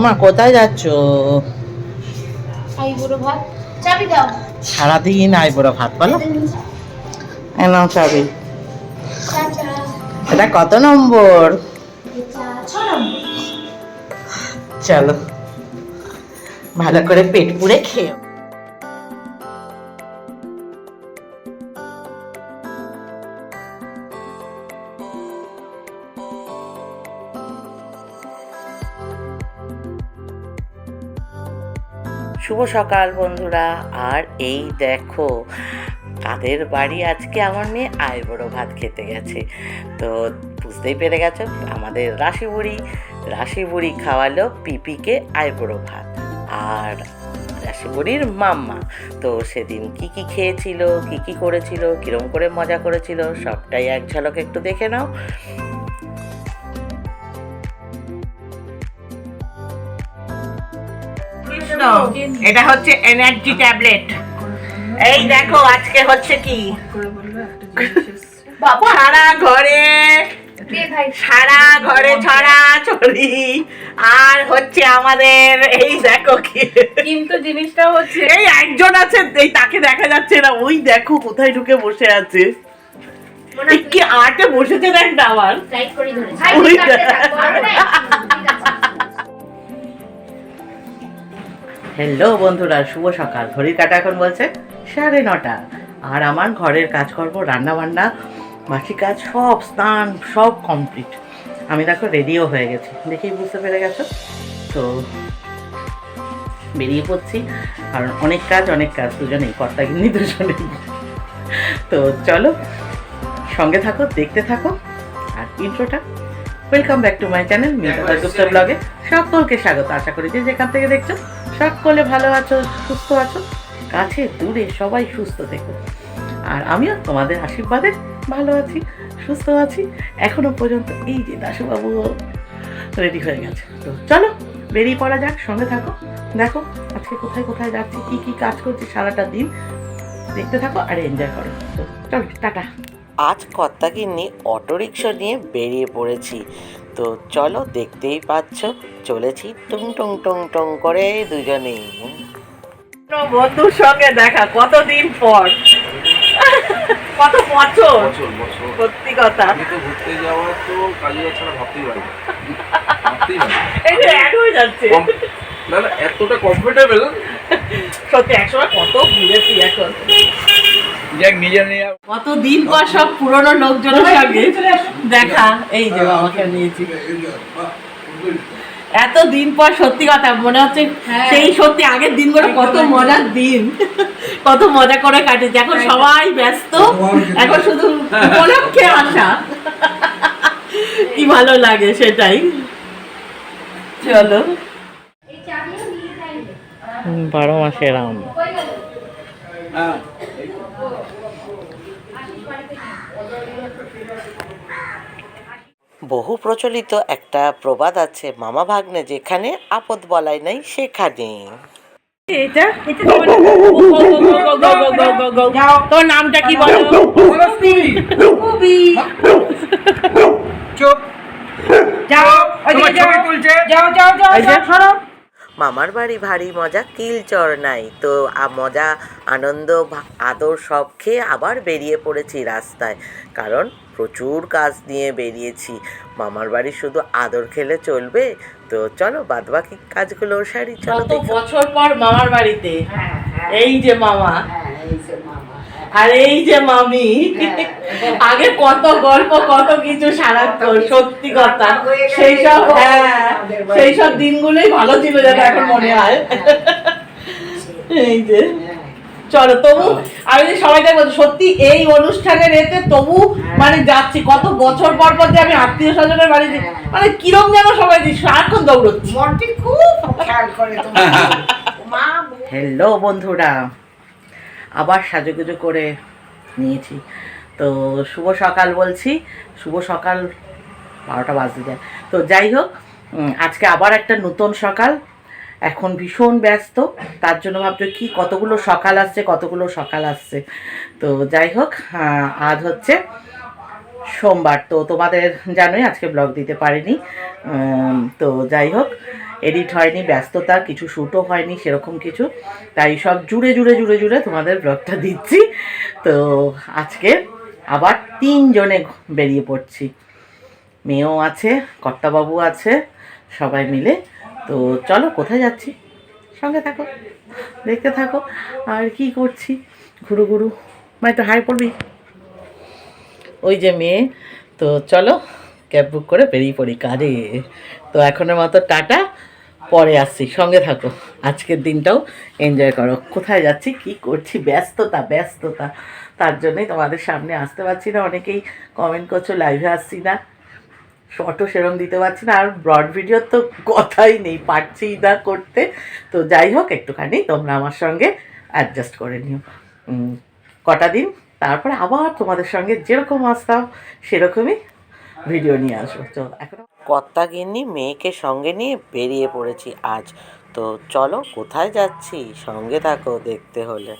ওমা কোথায় যাচ্ছ? আই বুড়ো ভাত চাবি দাও। সারাদিন আই বড় ভাত বলো। এই চাবি। এটা কত নম্বর? চলো ভালো করে পেট পুড়ে খেও শুভ সকাল বন্ধুরা। আর এই দেখো, কাদের বাড়ি আজকে? আমার মেয়ে আইবড়ো ভাত খেতে গেছে। তো বুঝতেই পেরে গেছো, আমাদের রাশি বুড়ি রাশি বুড়ি খাওয়ালো পিপিকে আইবড়ো ভাত। আর রাশি বুড়ির মাম্মা, তো সেদিন কি কি খেয়েছিল, কি কি করেছিল, কিরম করে মজা করেছিল, সবটাই এক ঝলক একটু দেখে নাও। কৃষ্ণ এটা হচ্ছে এনার্জি ট্যাবলেট এই দেখো আজকে হচ্ছে কি? সারা ঘরে সারা ঘরে ছড়া ছড়ি। আর হচ্ছে আমাদের এই দেখো কি। কিন্তু জিনিসটা হচ্ছে এই একজন আছে এই তাকে দেখা যাচ্ছে না। ওই দেখো কোথায় ঢুকে বসে আছে। কি আটে বসেছে দেখ না হ্যালো বন্ধুরা, শুভ সকাল। ঘড়ির কাটা এখন বলছে সাড়ে নটা। আর আমার ঘরের কাজকর্ম রান্না বান্না মাসি কাজ সব স্নান, সব কমপ্লিট আমি দেখো রেডিও হয়ে গেছি। দেখেই বুঝতে পেরে গেছো? তো বেরিয়ে পড়ছি। কারণ অনেক কাজ অনেক কাজ দুজনেই কর্তা কিন্তু দুজনেই। তো চলো, সঙ্গে থাকো, দেখতে থাকো। আর ইন্ট্রোটা welcome back to my channel Mita Gupta ব্লগে। সকলকে স্বাগত। আশা করি যে যেখান থেকে দেখছ সকলে ভালো আছো, সুস্থ আছো? কাছে দূরে সবাই সুস্থ থেকো আর আমিও তোমাদের আশীর্বাদে ভালো আছি, সুস্থ আছি। এখনও পর্যন্ত এই যে দাসুবাবু রেডি হয়ে গেছে। তো চলো, বেরিয়ে পড়া যাক, সঙ্গে থাকো। দেখো, আজকে কোথায় কোথায় যাচ্ছি, কি কি কাজ করছি সারাটা দিন। দেখতে থাকো আর এনজয় করো। তো চলো, টাটা। আজ কর্তা কিন্নি অটোরিকশা নিয়ে বেরিয়ে পড়েছি। তো চলো দেখতেই পাচ্ছ চলেছি টুং টং টং টং করে দুজনেই বন্ধুর সঙ্গে দেখা কতদিন পর? কত বছর? বছর বছর। সত্যি কথা। আমি তো ঘুরতে যাওয়া তো কালীবাগ ছাড়া ভাবতেই পারি না। না। এই যে অ্যাড হয়ে যাচ্ছে। না না এতটা কমফোর্টেবল সত্যি একসময় কত ঘুরেছি এখন। যাক নিজে নিয়ে কতদিন পর সব পুরনো লোকজনের সঙ্গে দেখা? এই যে বাবাকে নিয়েছি। এত দিন পর সত্যি কথা মনে হচ্ছে সেই সত্যি আগের দিনগুলো কত মজার দিন। কত মজা করে কাটেছে। এখন সবাই ব্যস্ত। এখন শুধু উপলক্ষে আসা। কি ভালো লাগে সেটাই। চলো। বারো মাসের আম। হ্যাঁ। বহু প্রচলিত একটা প্রবাদ আছে মামা ভাগ্নে যেখানে আপদ বলাই নাই সেখানে। এটা এটা তোর নামটা কি বলো? চুপ। যাও যাও। যাও যাও যাও সরো। মামার বাড়ি ভারী মজা কিলচর নাই। তো মজা আনন্দ আদর সব খেয়ে আবার বেরিয়ে পড়েছি রাস্তায়। কারণ প্রচুর কাজ নিয়ে বেরিয়েছি। মামার বাড়ি শুধু আদর খেলে চলবে? তো চলো বাদবাকি কাজগুলো সারি চলো কত বছর পর মামার বাড়িতে। এই যে মামা। আর এই যে মামি। আগে কত গল্প কত কিছু সারাক্ষণ সত্যি কথা। সেই সব হ্যাঁ। সেই সব দিনগুলোই ভালো ছিল যেন এখন মনে হয় এই যে। চলো তবু আমি যদি সবাইকে বলছি সত্যি এই অনুষ্ঠানের এতে তবু মানে যাচ্ছি। কত বছর পর পর যে আমি আত্মীয় স্বজনের বাড়ি মানে কিরম যেন সবাই সারাক্ষণ দৌড়চ্ছি। মনটি খুব খেয়াল করে হ্যালো বন্ধুরা আবার সাজুগুজু করে নিয়েছি। তো শুভ সকাল বলছি। শুভ সকাল বারোটা বাজতে যায়। তো যাই হোক আজকে আবার একটা নতুন সকাল। এখন ভীষণ ব্যস্ত। তার জন্য ভাবছ কি, কতগুলো সকাল আসছে, কতগুলো সকাল আসছে। তো যাই হোক আজ হচ্ছে সোমবার। তো তোমাদের জানোই আজকে ব্লগ দিতে পারিনি। তো যাই হোক এডিট হয়নি, ব্যস্ততা, কিছু শ্যুটও হয়নি, সেরকম কিছু। তাই সব জুড়ে জুড়ে জুড়ে জুড়ে তোমাদের ব্লগটা দিচ্ছি। তো আজকে আবার তিনজনে বেরিয়ে পড়ছি। মেয়েও আছে, কর্তাবাবু আছে, সবাই মিলে। তো চলো, কোথায় যাচ্ছি? সঙ্গে থাকো, দেখতে থাকো। আর কি করছি? ঘুরু ঘুরু। মা একটু হাই পড়বি। ওই যে মেয়ে। তো চলো, ক্যাব বুক করে বেরিয়ে পড়ি কাজে। তো এখনের মতো টাটা, পরে আসছি। সঙ্গে থাকো। আজকের দিনটাও এনজয় করো। কোথায় যাচ্ছি, কি করছি? ব্যস্ততা ব্যস্ততা। তার জন্যই তোমাদের সামনে আসতে পারছি না। অনেকেই কমেন্ট করছ লাইভে আসছি না। শর্টও সেরম দিতে পারছি না, আর ব্রড ভিডিওর তো কথাই নেই, পারছি না করতে। তো যাই হোক, একটুখানি তোমরা আমার সঙ্গে অ্যাডজাস্ট করে নিও। কটা দিন? তারপরে আবার তোমাদের সঙ্গে যেরকম আসতাম, সেরকমই ভিডিও নিয়ে আসব। তো এখন কর্তা গিন্নি মেয়েকে সঙ্গে নিয়ে বেরিয়ে পড়েছি আজ। তো চলো, কোথায় যাচ্ছি? সঙ্গে থাকো দেখতে হলে।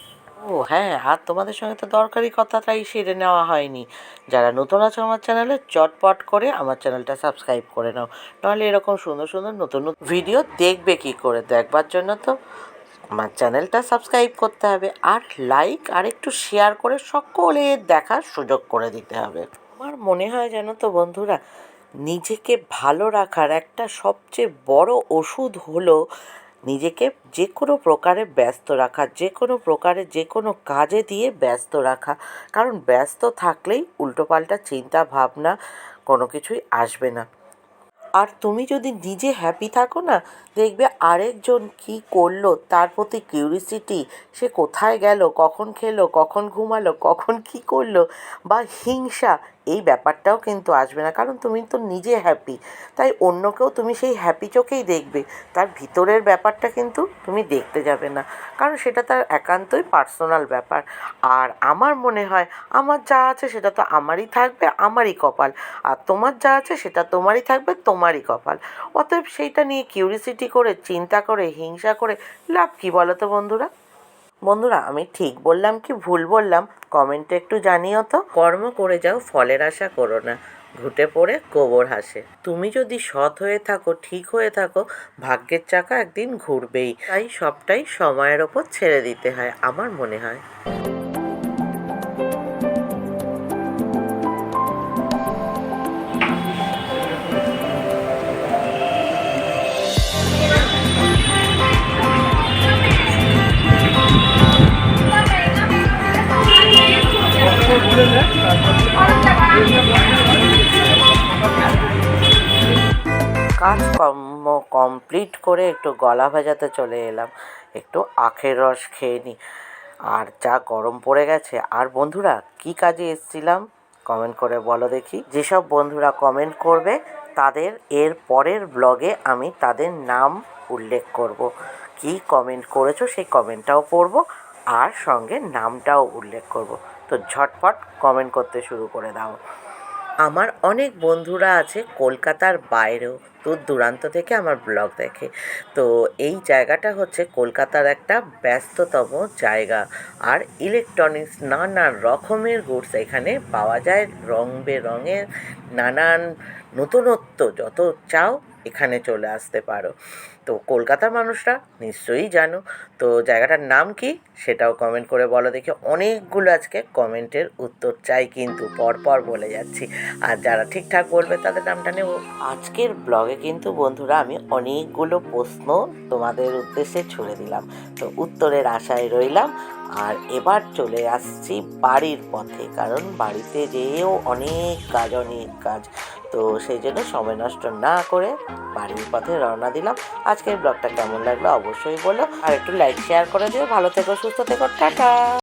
ও হ্যাঁ আর তোমাদের সঙ্গে তো দরকারি কথাটাই সেরে নেওয়া হয়নি। যারা নতুন আছো আমার চ্যানেলে, চটপট করে আমার চ্যানেলটা সাবস্ক্রাইব করে নাও। নাহলে এরকম সুন্দর সুন্দর নতুন নতুন ভিডিও দেখবে কি করে? দেখবার জন্য তো আমার চ্যানেলটা সাবস্ক্রাইব করতে হবে, আর লাইক আর একটু শেয়ার করে সকলে দেখার সুযোগ করে দিতে হবে। আমার মনে হয় জানো তো বন্ধুরা, নিজেকে ভালো রাখার একটা সবচেয়ে বড় ওষুধ হলো নিজেকে যে কোনো প্রকারে ব্যস্ত রাখা যে কোনো প্রকারে যে কোনো কাজে দিয়ে ব্যস্ত রাখা। কারণ ব্যস্ত থাকলেই উল্টোপাল্টা চিন্তা ভাবনা কোনো কিছুই আসবে না। আর তুমি যদি নিজে হ্যাপি থাকো না, দেখবে আরেকজন কি করল, তার প্রতি কিউরিসিটি সে কোথায় গেল, কখন খেলো, কখন ঘুমালো, কখন কি করল, বা হিংসা এই ব্যাপারটাও কিন্তু আসবে না। কারণ তুমি তো নিজে হ্যাপি তাই অন্যকেও তুমি সেই হ্যাপি চোখেই দেখবে। তার ভিতরের ব্যাপারটা কিন্তু তুমি দেখতে যাবে না। কারণ সেটা তার একান্তই পার্সোনাল ব্যাপার। আর আমার মনে হয়, আমার যা আছে সেটা তো আমারই থাকবে, আমারই কপাল। আর তোমার যা আছে সেটা তোমারই থাকবে, তোমারই কপাল। অতএব সেইটা নিয়ে কিউরিসিটি করে, চিন্তা করে, হিংসা করে লাভ কী বলো তো বন্ধুরা? বন্ধুরা, আমি ঠিক বললাম কি ভুল বললাম? কমেন্টে একটু জানিও তো। কর্ম করে যাও, ফলের আশা করো না। ঘুটে পড়ে গোবর হাসে। তুমি যদি সৎ হয়ে থাকো, ঠিক হয়ে থাকো, ভাগ্যের চাকা একদিন ঘুরবেই। তাই সবটাই সময়ের ওপর ছেড়ে দিতে হয়, আমার মনে হয়। কাজকর্ম কমপ্লিট করে একটু গলা ভেজাতে চলে এলাম। একটু আখের রস খেয়ে নিই আর যা গরম পড়ে গেছে। আর বন্ধুরা, কি কাজে এসছিলাম? কমেন্ট করে বলো দেখি। যেসব বন্ধুরা কমেন্ট করবে, তাদের এর পরের ব্লগে আমি তাদের নাম উল্লেখ করব। কি কমেন্ট করেছ, সেই কমেন্টটাও পড়ব। আর সঙ্গে নামটাও উল্লেখ করব। তো ঝটপট কমেন্ট করতে শুরু করে দাও। আমার অনেক বন্ধুরা আছে কলকাতার বাইরেও, দূর দূরান্ত থেকে আমার ব্লগ দেখে। তো এই জায়গাটা হচ্ছে কলকাতার একটা ব্যস্ততম জায়গা। আর ইলেকট্রনিক্স নানা রকমের গুডস এখানে পাওয়া যায়। রং বেরঙের নানান নতুনত্ব যত চাও এখানে চলে আসতে পারো। তো কলকাতার মানুষরা নিশ্চয়ই জানো। তো জায়গাটার নাম কি সেটাও কমেন্ট করে বলো দেখি। অনেকগুলো আজকে কমেন্টের উত্তর চাই কিন্তু পরপর বলে যাচ্ছি। আর যারা ঠিকঠাক বলবে তাদের নামটা নেব। আজকের ব্লগে কিন্তু বন্ধুরা আমি অনেকগুলো প্রশ্ন তোমাদের উদ্দেশ্যে ছুড়ে দিলাম। তো উত্তরের আশায় রইলাম। আর এবার চলে আসছি বাড়ির পথে। কারণ বাড়িতে যেয়েও অনেক কাজ অনেক কাজ। তো সেই জন্য সময় নষ্ট না করে বাড়ির পথে রওনা দিলাম। আজকের ব্লগটা কেমন লাগল অবশ্যই বলো। আর একটু লাইক শেয়ার করে দিও। ভালো থেকো, সুস্থ থেকো। টাটা!